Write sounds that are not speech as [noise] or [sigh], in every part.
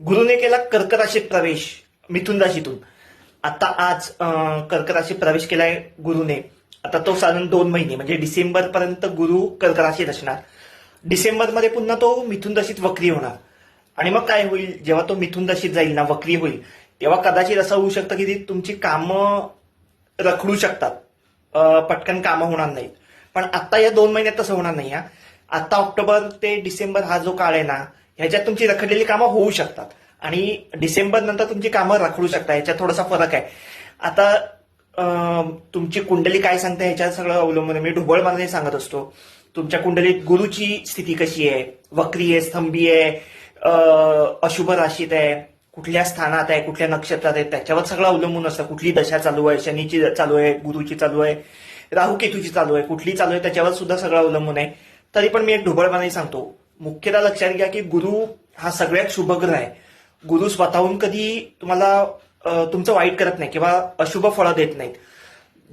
गुरुने केला कर्क राशीत प्रवेश मिथुन राशीतून. आता आज कर्क राशीत प्रवेश केलाय गुरुने. आता तो साधारण दोन महिने म्हणजे डिसेंबर पर्यंत गुरु कर्क राशीत असणार डिसेंबरमध्ये पुन्हा तो मिथुन राशीत वक्री होणार. आणि मग काय होईल? जेव्हा तो मिथुन राशीत जाईल ना वक्री होईल तेव्हा कदाचित असं होऊ शकतं की ती तुमची कामं रखडू शकतात. पटकन कामं होणार नाहीत. पण आता या दोन महिन्यात तसं होणार नाही हा. आता ऑक्टोबर ते डिसेंबर हा जो काळ आहे ना ह्याच्यात तुमची रखडलेली कामं होऊ शकतात. आणि डिसेंबर नंतर तुमची कामं रखडू शकतात. याच्यात थोडासा फरक आहे. आता तुमची कुंडली काय सांगते ह्याच्यात सगळं अवलंबून मी ढोबळ मानाने सांगत असतो. तुमच्या कुंडलीत गुरुची स्थिती कशी आहे? वक्री आहे स्तंभी आहे अशुभ राशीत आहे कुठल्या स्थानात आहे कुठल्या नक्षत्रात आहे त्याच्यावर सगळं अवलंबून असतं. कुठली दशा चालू आहे? शनीची चालू आहे गुरुची चालू आहे राहू केतूची चालू आहे कुठली चालू आहे त्याच्यावर सुद्धा सगळं अवलंबून आहे. तरी पण मी एक ढोबळपणाने सांगतो. मुख्यतः लक्षात घ्या की गुरु हा सगळ्यात शुभग्रह आहे. गुरु स्वतःहून कधी तुम्हाला तुमचं वाईट करत नाही किंवा अशुभ फळं देत नाहीत.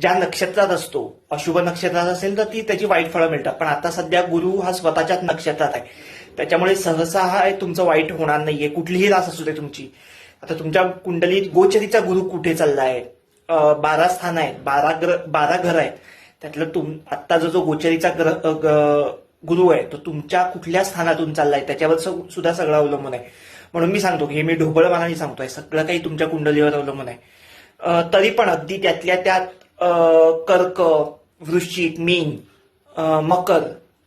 ज्या नक्षत्रात असतो अशुभ नक्षत्रात असेल तर ती त्याची वाईट फळं मिळतात. पण आता सध्या गुरु हा स्वतःच्याच नक्षत्रात आहे. त्याच्यामुळे सहसा हा तुमचं वाईट होणार नाहीये. कुठलीही रास असू दे तुमची. आता तुमच्या कुंडलीत गोचरीचा गुरु कुठे चालला आहे? बारा स्थान आहेत. बारा ग्र बारा घर आहेत. त्यातलं तुम आत्ता जो जो गोचरीचा ग्रह ग- गुरु आहे तो तुमच्या कुठल्या स्थानातून चाललाय त्याच्यावर सुद्धा सगळं अवलंबून आहे. म्हणून मी सांगतो की हे मी ढोबळमानाने सांगतोय सगळं काही तुमच्या कुंडलीवर अवलंबून आहे. तरी पण अगदी त्यातल्या त्यात कर्क वृश्चिक मीन मकर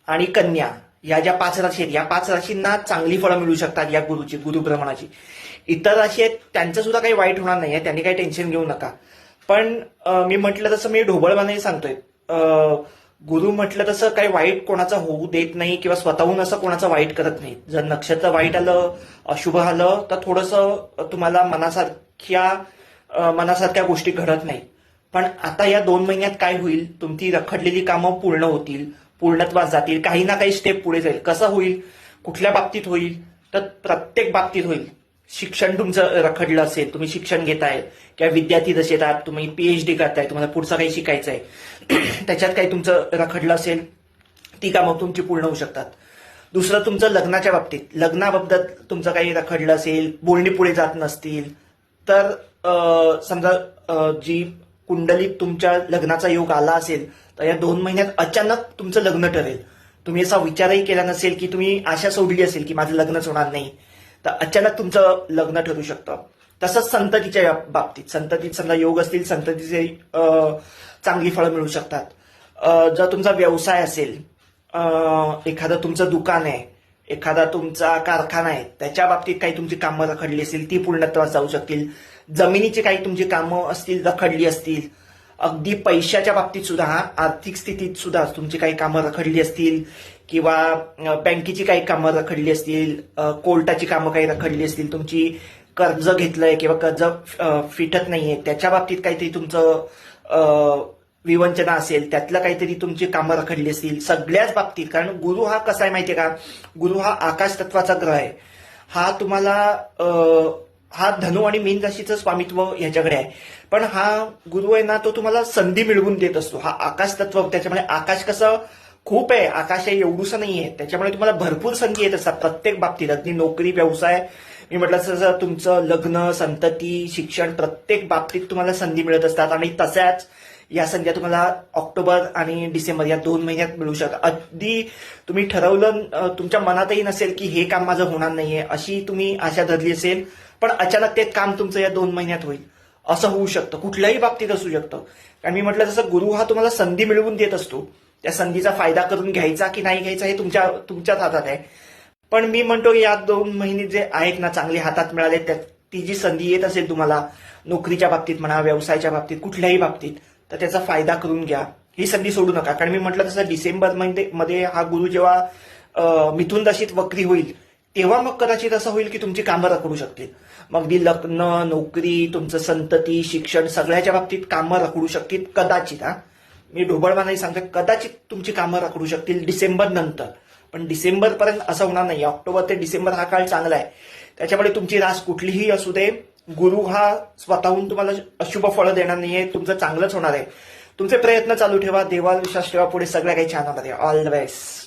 आणि कन्या या ज्या पाच राशी आहेत या पाच राशींना चांगली फळं मिळू शकतात या गुरुची गुरुभ्रमणाची इतर राशी आहेत त्यांचं सुद्धा काही वाईट होणार नाहीये त्यांनी काही टेन्शन घेऊ नका. पण मी म्हटलं तसं मी ढोबळमानाने सांगतोय. गुरु म्हटलं तसं काही वाईट कोणाचा होऊ देत नाही किंवा स्वतःहून असं कोणाचं वाईट करत नाही जर नक्षत्र वाईट आलं अशुभ आलं तर थोडंसं तुम्हाला मनासारख्या मनासारख्या गोष्टी घडत नाही पण आता या दोन महिन्यात काय होईल? तुमची रखडलेली कामं पूर्ण होतील पूर्णत्वास जातील काही ना काही स्टेप पुढे जाईल. कसं होईल? कुठल्या बाबतीत होईल? तर प्रत्येक बाबतीत होईल. शिक्षण तुमचं रखडलं असेल तुम्ही शिक्षण घेताय किंवा विद्यार्थी जसे येतात तुम्ही पीएचडी करताय तुम्हाला पुढचं काही शिकायचं आहे [clears throat] त्याच्यात काही तुमचं रखडलं असेल ती कामं तुमची पूर्ण होऊ शकतात. दुसरं तुमचं लग्नाच्या बाबतीत लग्नाबाबत तुमचं काही रखडलं असेल बोलणी पुढे जात नसतील तर समजा जी कुंडलीत तुमच्या लग्नाचा योग आला असेल तर या दोन महिन्यात अचानक तुमचं लग्न ठरेल. तुम्ही असा विचारही केला नसेल की तुम्ही आशा सोडली असेल की माझं लग्नच होणार नाही. तर अचानक तुमचं लग्न ठरू शकतं. तसंच संततीच्या बाबतीत. संततीत समजा योग असतील संततीचे चांगली फळं मिळू शकतात. जर तुमचा व्यवसाय असेल एखादं तुमचं दुकान आहे एखादा तुमचा कारखाना आहे त्याच्या बाबतीत काही तुमची कामं रखडली असतील ती पूर्णत्वास जाऊ शकतील. जमिनीची काही तुमची कामं असतील रखडली असतील. अगदी पैशाच्या बाबतीत सुद्धा हा आर्थिक स्थितीत सुद्धा तुमची काही कामं रखडली असतील. किंवा बँकेची काही कामं रखडली असतील कोर्टाची कामं काही रखडली असतील तुमची कर्ज घेतलंय किंवा कर्ज फिटत नाहीये त्याच्या बाबतीत काहीतरी तुमचं विवंचना असेल त्यातलं काहीतरी तुमची कामं रखडली असतील सगळ्याच बाबतीत. कारण गुरु हा कसा आहे माहितीये का? गुरु हा आकाश तत्वाचा ग्रह आहे. हा तुम्हाला हा धनु आणि मीन राशीचं स्वामित्व ह्याच्याकडे आहे. पण हा गुरु आहे ना तो तुम्हाला संधी मिळवून देत असतो. हा आकाश तत्व त्याच्यामुळे आकाश कसं खूप आहे आकाश आहे एवढूसं नाहीये. त्याच्यामुळे तुम्हाला भरपूर संधी येत असतात प्रत्येक बाबतीत अगदी नोकरी व्यवसाय मी म्हटलं तसं तुमचं लग्न संतती शिक्षण प्रत्येक बाबतीत तुम्हाला संधी मिळत असतात. आणि तशाच या संध्या तुम्हाला ऑक्टोबर आणि डिसेंबर या दोन महिन्यात मिळू शकतात अगदी तुम्ही ठरवलं तुमच्या मनातही नसेल की हे काम माझं होणार नाहीये अशी तुम्ही आशा धरली असेल पण अचानक ते काम तुमचं या दोन महिन्यात होईल. असं होऊ शकतं. कुठल्याही बाबतीत असू शकतं. कारण मी म्हटलं जसं गुरु हा तुम्हाला संधी मिळवून देत असतो. त्या संधीचा फायदा करून घ्यायचा की नाही घ्यायचा हे तुमच्या तुमच्याच हातात आहे. पण मी म्हणतो की या दोन महिने जे आहेत ना चांगले हातात मिळाले त्या ती जी संधी येत असेल तुम्हाला नोकरीच्या बाबतीत म्हणा व्यवसायाच्या बाबतीत कुठल्याही बाबतीत तर त्याचा फायदा करून घ्या. ही संधी सोडू नका. कारण मी म्हटलं तसं डिसेंबरमध्ये मध्ये हा गुरु जेव्हा अं, मिथुन वक्री होईल तेव्हा मग कदाचित असं होईल की तुमची कामं रखडू शकतील. मग अगदी लग्न नोकरी तुमचं संतती शिक्षण सगळ्याच्या बाबतीत कामं रखडू शकतील कदाचित हा. मी ढोबळमानाही सांगतो कदाचित तुमची कामं रखडू शकतील डिसेंबर नंतर. पण डिसेंबर पर्यंत असं होणार नाही. ऑक्टोबर ते डिसेंबर हा काळ चांगला आहे. त्याच्यामुळे तुमची रास कुठलीही असू दे गुरु हा स्वतःहून तुम्हाला अशुभ फळं देणार नाहीये तुमचं चांगलंच होणार आहे. तुमचे प्रयत्न चालू ठेवा देवाल विश्वास ठेवा पुढे सगळ्या काही छान होणार आहे. All the best